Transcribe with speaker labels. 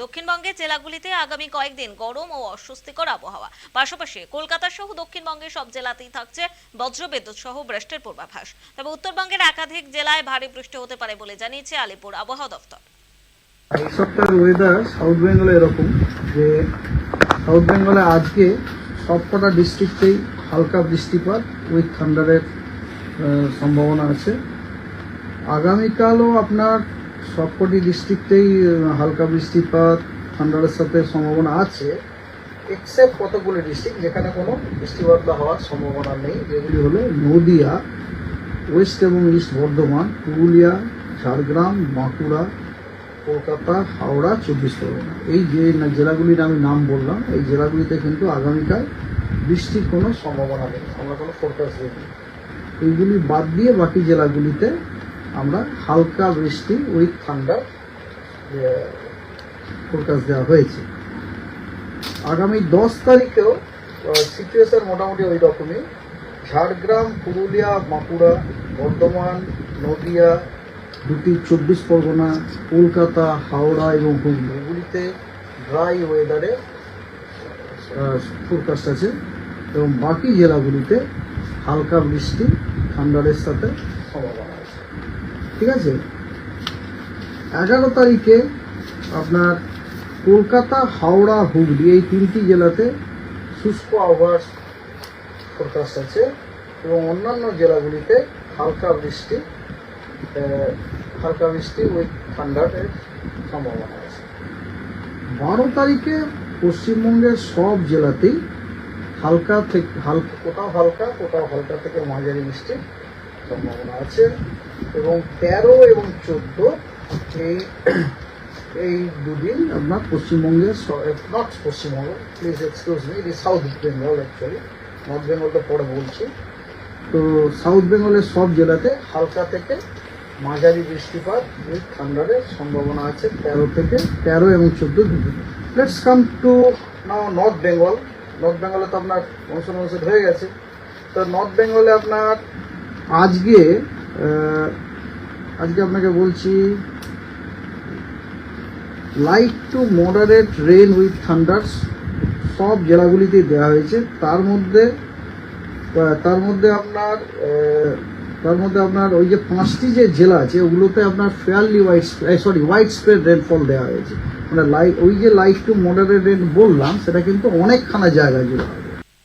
Speaker 1: দক্ষিণবঙ্গের জেলাগুলিতে আগামী কয়েকদিন গরম ও অস্বস্তিকর আবহাওয়া। পাশাপাশি কলকাতা সহ দক্ষিণবঙ্গের সব জেলাতেই থাকছে বজ্রবিদ্যুৎ সহ বৃষ্টির পূর্বাভাস। তবে উত্তরবঙ্গের একাধিক জেলায় ভারী বৃষ্টি হতে পারে বলে জানিয়েছে আলিপুর আবহাওয়া দপ্তর।
Speaker 2: এই সপ্তাহের ওয়েদার সাউথ বেঙ্গলে এরকম যে সাউথ বেঙ্গলে আজকে সবকটা ডিস্ট্রিক্টেই হালকা বৃষ্টিপাত উইথ থান্ডারের সম্ভাবনা আছে। আগামীকালও আপনার সবকটি ডিস্ট্রিক্টেই হালকা বৃষ্টিপাত থান্ডারের সাথে সম্ভাবনা আছে এক্সেপ্ট কতগুলি ডিস্ট্রিক্ট যেখানে কোনো বৃষ্টিপাত হওয়ার সম্ভাবনা নেই। যেগুলি হলো নদিয়া ওয়েস্ট এবং ইস্ট বর্ধমান, পুরুলিয়া, ঝাড়গ্রাম, বাঁকুড়া, কলকাতা, হাওড়া, চব্বিশ পরগনা। এই যে জেলাগুলির আমি নাম বললাম, এই জেলাগুলিতে কিন্তু আগামীকাল বৃষ্টির কোনো সম্ভাবনা নেই। আমরা কোনো ফোরকাস্ট দিইনি। এইগুলি বাদ দিয়ে বাকি জেলাগুলিতে আমরা হালকা বৃষ্টি উইথ ঠান্ডা ফোরকাস্ট দেওয়া হয়েছে। আগামী দশ তারিখেও সিচুয়েশন মোটামুটি ওই রকমই ঝাড়গ্রাম, পুরুলিয়া, বাঁকুড়া, বর্ধমান, নদিয়া, দুটি চব্বিশ পরগনা, কলকাতা, হাওড়া এবং হুগলি। এগুলিতে ড্রাই ওয়েদারে ফোরকাস্ট আছে। এবং বাকি জেলাগুলিতে হালকা বৃষ্টি ঠান্ডারের সাথে সম্ভাবনা আছে। ঠিক আছে? এগারো তারিখে আপনার কলকাতা, হাওড়া, হুগলি এই তিনটি জেলাতে শুষ্ক আবহাওয়ার ফোরকাস্ট আছে এবং অন্যান্য জেলাগুলিতে হালকা বৃষ্টি হালকা বৃষ্টি ওই ঠান্ডার সম্ভাবনা আছে। বারো তারিখে পশ্চিমবঙ্গের সব জেলাতেই হালকা থেকে হালকা কোথাও হালকা কোথাও হালকা থেকে মাঝারি বৃষ্টির সম্ভাবনা আছে। এবং তেরো এবং চোদ্দ এই এই দুদিন আপনার পশ্চিমবঙ্গের not Paschimbanga please excuse me it south Bengal actually north বেঙ্গলটা পরে বলছি। তো সাউথ বেঙ্গলের সব জেলাতে হালকা থেকে মাঝারি বৃষ্টিপাত উইথ ঠান্ডারের সম্ভাবনা আছে তেরো থেকে তেরো এবং চোদ্দ দুদিন। Let's come to now north Bengal north বেঙ্গলে তো আপনার মনসুন মনসুন হয়ে গেছে। তো নর্থ বেঙ্গলে আপনার আজকে আজকে আপনাকে বলছি light to moderate rain with thunders সব জেলাগুলিতেই দেওয়া হয়েছে। তার মধ্যে তার মধ্যে আপনার তার মধ্যে আপনার ওই যে পাঁচটি যে জেলা আছে, ওগুলোতে আপনার fairly wide sorry widespread rainfall দেওয়া হয়েছে। মানে লাইট ওই যে লাইট টু মডারেট রেন বললাম, সেটা কিন্তু অনেকখানা জায়গা জুড়ে